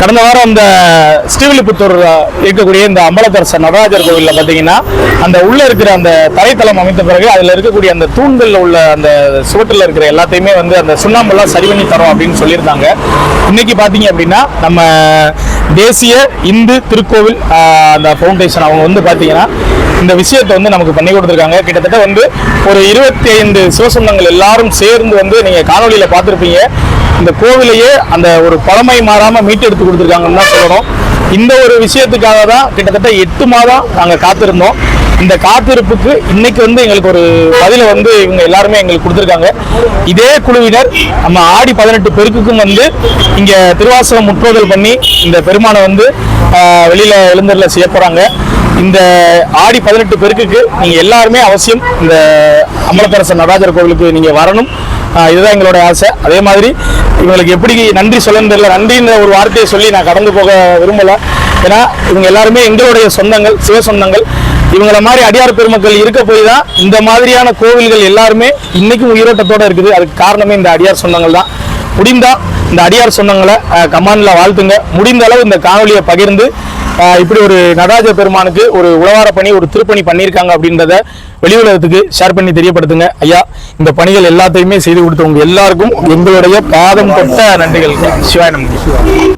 கடந்த வாரம் அந்த ஸ்ரீவில்லிபுத்தூர் இருக்கக்கூடிய இந்த அம்பலத்தரசர் நடராஜர் கோவிலில் பார்த்தீங்கன்னா அந்த உள்ளே இருக்கிற அந்த தரைத்தளம் அமைத்த பிறகு அதில் இருக்கக்கூடிய அந்த தூண்களில் உள்ள அந்த சுவற்றில் இருக்கிற எல்லாத்தையுமே வந்து அந்த சுண்ணாம்பெல்லாம் சரி பண்ணி தரோம் அப்படின்னு சொல்லியிருந்தாங்க. இன்னைக்கு பார்த்தீங்க அப்படின்னா நம்ம தேசிய இந்து திருக்கோவில் அந்த ஃபவுண்டேஷன் அவங்க வந்து பார்த்தீங்கன்னா இந்த விஷயத்தை வந்து நமக்கு பண்ணி கொடுத்துருக்காங்க. கிட்டத்தட்ட வந்து ஒரு இருபத்தி ஐந்து சிவசொந்தங்கள் எல்லாரும் சேர்ந்து வந்து நீங்கள் காணொலியில் பார்த்துருப்பீங்க. இந்த கோவிலையே அந்த ஒரு பழமை மாறாமல் மீட்டெடுத்து கொடுத்துருக்காங்கன்னு தான் சொல்லணும். இந்த ஒரு விஷயத்துக்காக தான் கிட்டத்தட்ட எட்டு மாதம் நாங்கள் காத்திருந்தோம். இந்த காத்திருப்புக்கு இன்னைக்கு வந்து எங்களுக்கு ஒரு பதில வந்து இவங்க எல்லாருமே எங்களுக்கு கொடுத்துருக்காங்க. இதே குழுவினர் நம்ம ஆடி பதினெட்டு பெருக்குக்கும் வந்து இங்க திருவாசகம் முற்றோதல் பண்ணி இந்த பெருமானை வந்து வெளியில எழுந்தரில் செய்ய போறாங்க. இந்த ஆடி பதினெட்டு பெருக்குக்கு நீங்க எல்லாருமே அவசியம் இந்த அமலத்தரசர் நடராஜர் கோவிலுக்கு நீங்க வரணும். இதுதான் எங்களோட ஆசை. அதே மாதிரி இவங்களுக்கு எப்படி நன்றி சொல்லணும் தெரியல. நன்றின்ற ஒரு வார்த்தையை சொல்லி நான் கடந்து போக விரும்பல. ஏன்னா இவங்க எல்லாருமே எங்களுடைய சொந்தங்கள் சிவ சொந்தங்கள். இவங்கள மாதிரி அடியார் பெருமக்கள் இருக்க போய் தான் இந்த மாதிரியான கோவில்கள் எல்லாருமே இன்னைக்கும் உயிரோட்டத்தோட இருக்குது. அதுக்கு காரணமே இந்த அடியார் சொந்தங்கள் தான். முடிந்தா இந்த அடியார் சொந்தங்களை கமாண்ட்ல வாழ்த்துங்க. முடிந்த அளவு இந்த காணொலியை பகிர்ந்து இப்படி ஒரு நடராஜ பெருமானுக்கு ஒரு உழவார பணி ஒரு திருப்பணி பண்ணியிருக்காங்க அப்படின்றத வெளி உலகத்துக்கு ஷேர் பண்ணி தெரியப்படுத்துங்க. ஐயா இந்த பணிகள் எல்லாத்தையுமே செய்து கொடுத்தவங்க எல்லாருக்கும் எங்களுடைய பாதம் தொட்ட நன்றிகள். சிவாய நம்பி